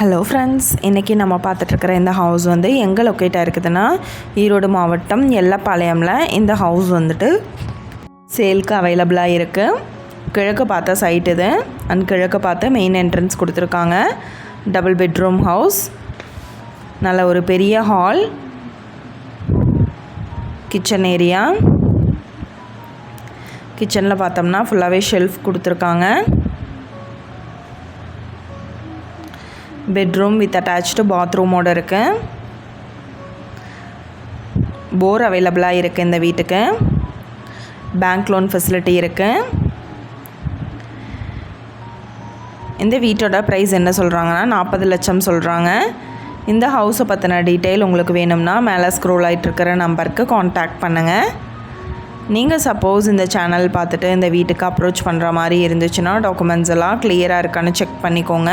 Hello friends இன்றைக்கி நம்ம பார்த்துட்ருக்கிற இந்த ஹவுஸ் வந்து எங்கே லொக்கேட்டாக இருக்குதுன்னா ஈரோடு மாவட்டம் எல்லப்பாளையமில் இந்த ஹவுஸ் வந்துட்டு சேல்க்கு அவைலபிளாக இருக்குது கிழக்கு பார்த்த சைட் இது. அண்ட் கிழக்கு பார்த்து மெயின் என்ட்ரன்ஸ் கொடுத்துருக்காங்க. டபுள் பெட்ரூம் ஹவுஸ் நல்ல ஒரு பெரிய ஹால் கிச்சன் ஏரியா கிச்சனில் பார்த்தோம்னா ஃபுல்லாகவே ஷெல்ஃப் கொடுத்துருக்காங்க. பெட்ரூம் வித் அட்டாச்டு பாத்ரூமோடு இருக்குது போர் அவைலபிளாக இருக்குது இந்த வீட்டுக்கு. பேங்க் லோன் ஃபெசிலிட்டி இருக்குது இந்த வீட்டோட ப்ரைஸ் என்ன சொல்கிறாங்கன்னா நாற்பது லட்சம் சொல்கிறாங்க இந்த ஹவுஸை பற்றின டீட்டெயில் உங்களுக்கு வேணும்னா மேலே ஸ்க்ரோல் ஆகிட்டுருக்கிற நம்பருக்கு காண்டாக்ட் பண்ணுங்கள் நீங்கள் சப்போஸ் இந்த சேனல் பார்த்துட்டு இந்த வீட்டுக்கு அப்ரோச் பண்ணுற மாதிரி இருந்துச்சுன்னா டாக்குமெண்ட்ஸ் எல்லாம் கிளியராக இருக்கான்னு செக் பண்ணிக்கோங்க.